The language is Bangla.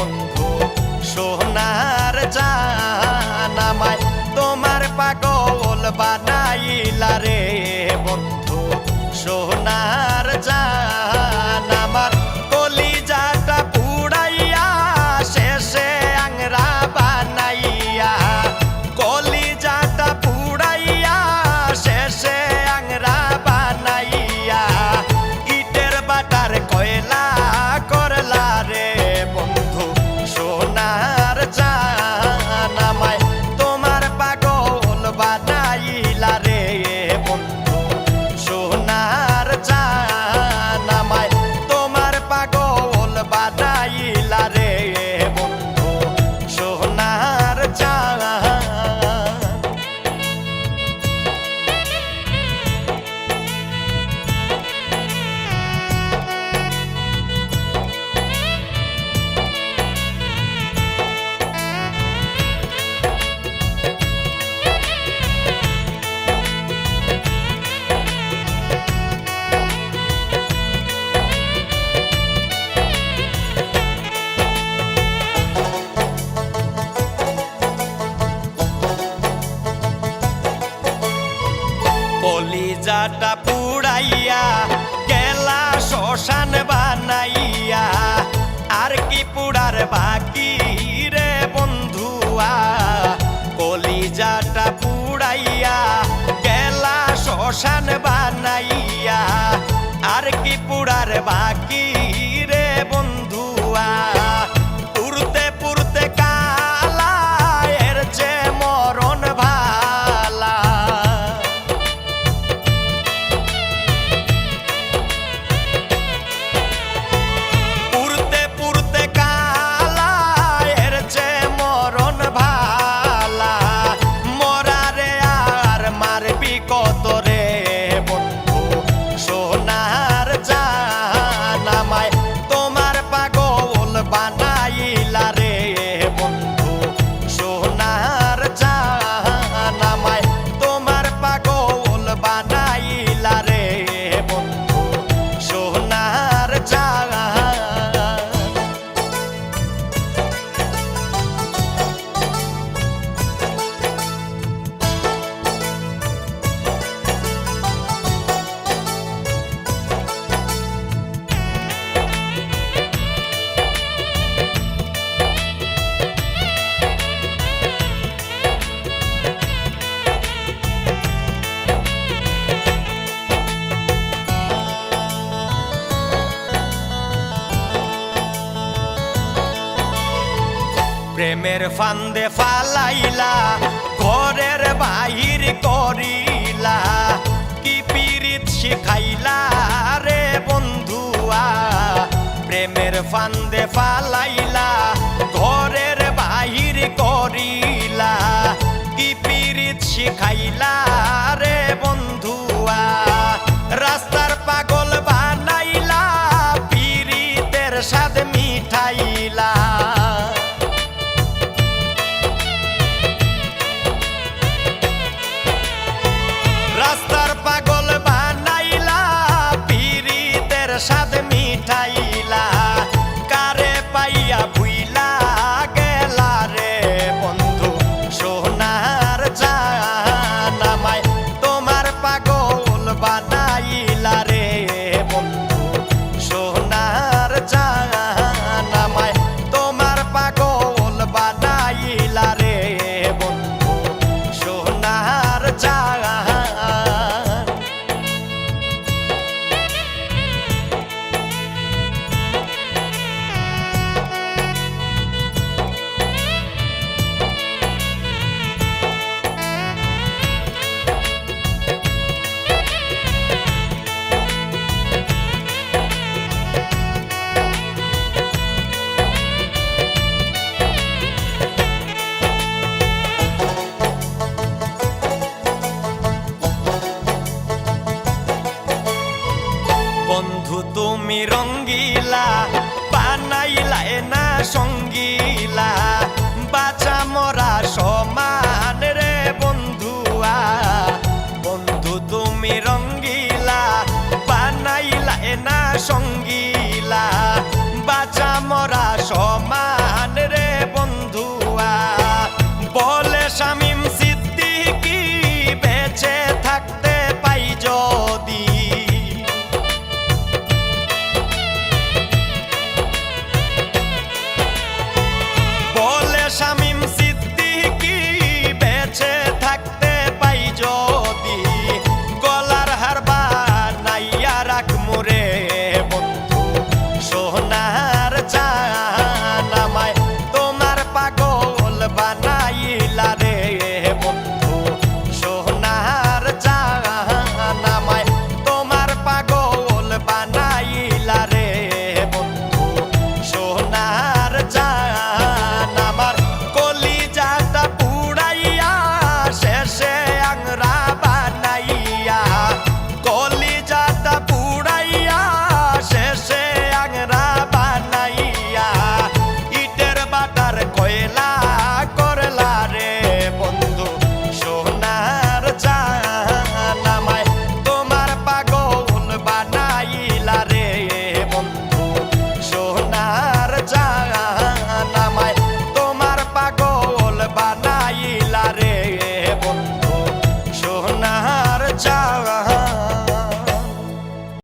বন্ধু সোনার চা কলিজাটা পুড়াইয়া গেলা শ্মশান বানাইয়া। আর কি পুড়ার বাকি রে বন্ধুয়া কলিজাটা পুড় লাগিলা প্রেমের ফান্দে ফালাইলা, ঘরের বাহির করিলা। কি পীড়িত শিখাইলা রে বন্ধুয়া, প্রেমের ফান্দে ফালাইলা, ঘরের বাহির করিলা। কি পীড়িত শিখাইলা time. বন্ধু, তুমি রঙ্গিলা, বানাইলা না সঙ্গিলা। বাঁচা মরা সমান রে বন্ধুয়া। বন্ধু, তুমি রঙ্গিলা, বানাইলা না সঙ্গী la